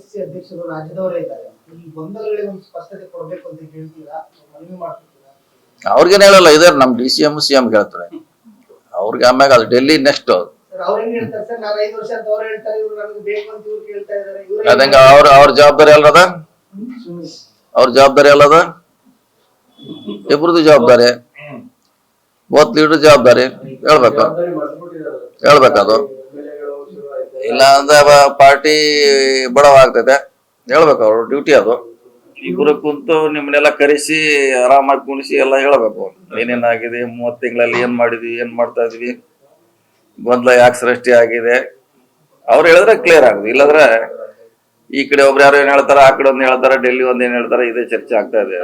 AICC ಅಧ್ಯಕ್ಷರು ರಾಜ್ಯದವರೇ ಇದ್ದಾರೆ. ಈ ಗೊಂದಲಗಳಿಗೆ ಒಂದು ಸ್ಪಷ್ಟತೆ ಕೊಡಬೇಕು ಅಂತ ಹೇಳ್ತೀರಾ? ಮನವಿ ಮಾಡ್ತಿದ್ದೀರಾ ಅವ್ರಿಗೇನು ಹೇಳಲ್ಲ ಇದಾರೆ ನಮ್ಮ D C M C M ಹೇಳ್ತಾರೆ. ಅವ್ರಿಗೆ ಆಮ್ಯಾಗ ಅದು ಡೆಲ್ಲಿ ನೆಕ್ಸ್ಟ್ ಸರ್ ಅವ್ರು ಹೆಂಗ್ ಹೇಳ್ತಾರೆ? ಸರ್ ನಾನು ಐದು ವರ್ಷ ಅಂತ ಅವ್ರು ಹೇಳ್ತಾರೆ ಇವ್ರು ನನಗೆ ಬೇಕು ಅಂತ ಇವ್ರು ಕೇಳ್ತಾ ಇದ್ದಾರೆ. ಇವ್ರು ಅದಂಗ ಅವ್ರ ಅವ್ರ ಜವಾಬ್ದಾರಿ ಅಲ್ಲದ ಅವ್ರ ಜವಾಬ್ದಾರಿ ಅಲ್ಲದ? ಇಬ್ರದ್ದು ಜವಾಬ್ದಾರಿ? ಬೋತ್ ಲೀಟರ್ ಜವಾಬ್ದಾರಿ? ಹೇಳ್ಬೇಕು. ಹೇಳ್ಬೇಕದು ಇಲ್ಲ ಅಂದ್ರೆ ಪಾರ್ಟಿ ಬಡವ ಆಗ್ತೈತೆ ಹೇಳ್ಬೇಕು ಅವ್ರ ಡ್ಯೂಟಿ ಅದು. ಇಬ್ರು ಕುಂತು ನಿಮ್ಮನ್ನೆಲ್ಲ ಕರೆಸಿ ಆರಾಮಾಗಿ ಕುಣಿಸಿ ಎಲ್ಲ ಹೇಳ್ಬೇಕು. ಏನೇನಾಗಿದೆ ಮೂವತ್ತು ತಿಂಗಳಲ್ಲಿ ಏನ್ ಮಾಡಿದ್ವಿ ಏನ್ ಮಾಡ್ತಾ ಇದ್ವಿ. ಗೊಂದಲ ಯಾಕೆ ಸೃಷ್ಟಿ ಆಗಿದೆ? ಅವ್ರು ಹೇಳಿದ್ರೆ ಕ್ಲಿಯರ್ ಆಗುದು. ಇಲ್ಲಂದ್ರೆ ಈ ಕಡೆ ಒಬ್ರು ಯಾರು ಏನ್ ಹೇಳ್ತಾರ ಆ ಕಡೆ ಒಂದ್ ಹೇಳ್ತಾರ ಡೆಲ್ಲಿ ಒಂದ್ ಏನ್ ಹೇಳ್ತಾರ ಇದೇ ಚರ್ಚೆ ಆಗ್ತಾ ಇದೆ.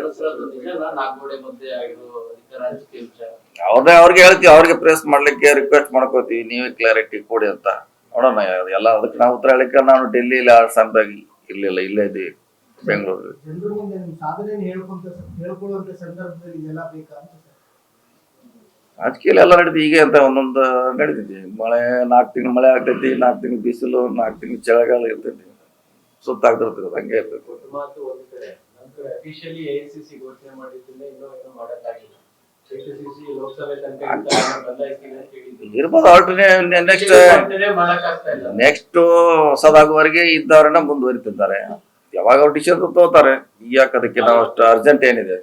ಅವ್ರನ್ನ ಅವ್ರಿಗೆ ಹೇಳ್ತೀವಿ ಅವ್ರಿಗೆ ಪ್ರೆಸ್ ಮಾಡ್ಲಿಕ್ಕೆ ರಿಕ್ವೆಸ್ಟ್ ಮಾಡ್ಕೋತೀವಿ ನೀವೇ ಕ್ಲಾರಿಟಿ ಕೊಡಿ ಅಂತ. ನೋಡೋಣ ಎಲ್ಲ ಅದಕ್ಕೆ ನಾವು ಉತ್ತರ ಹೇಳಿಕ ನಾನು ಡೆಲ್ಲಿಲಿ ಆ ಸಂದಾಗಿ ಇರ್ಲಿಲ್ಲ ಇಲ್ಲೇ ಇದ್ದೀವಿ ಬೆಂಗಳೂರು ರಾಜಕೀಯ ಎಲ್ಲ ನಡೀತಿ ಈಗ ಅಂತ ಒಂದೊಂದು ನಡೀತೈತಿ ಮಳೆ ನಾಲ್ಕು ತಿಂಗಳು ಮಳೆ ಆಗ್ತೈತಿ ನಾಲ್ಕು ತಿಂಗಳು ಬಿಸಿಲು ನಾಲ್ಕು ತಿಂಗಳು ಚಳಿಗಾಲ ಇರ್ತೈತಿ. ಸುತ್ತಾಗ್ತಿರ್ತದೆ ಹಂಗೆ ಇರ್ತೈತಿ. ಇರ್ಬೋದು ಆಲ್ಟರ್ನೇಟಿವ್ ನೆಕ್ಸ್ಟ್ ನೆಕ್ಸ್ಟ್ ಹೊಸದಾಗುವವರೆಗೆ ಇದ್ದವರನ್ನ ಮುಂದುವರಿತಿದ್ದಾರೆ. ಯಾವಾಗ ಅವ್ರು ಡಿಸಿಷನ್ ತಗೋತಾರೆ? ಯಾಕೆ ಅದಕ್ಕೆ ನಾವು ಅಷ್ಟು ಅರ್ಜೆಂಟ್ ಏನಿದೆ?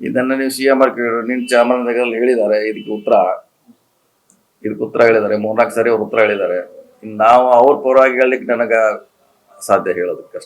ಇದನ್ನ ನೀವು ಸಿ ಎಂ ನಿನ್ ಚಾಮರಾಜನಗರಲ್ಲಿ ಹೇಳಿದ್ದಾರೆ ಇದಕ್ಕೆ ಉತ್ತರ. ಇದಕ್ಕೆ ಉತ್ತರ ಹೇಳಿದ್ದಾರೆ, ಮೂರ್ನಾಲ್ಕು ಸರಿ ಅವ್ರು ಉತ್ತರ ಹೇಳಿದ್ದಾರೆ. ನಾವು ಅವ್ರ ಪರವಾಗಿ ಹೇಳಲಿಕ್ಕೆ ನನಗ ಸಾಧ್ಯ ಹೇಳೋದಕ್ಕೆ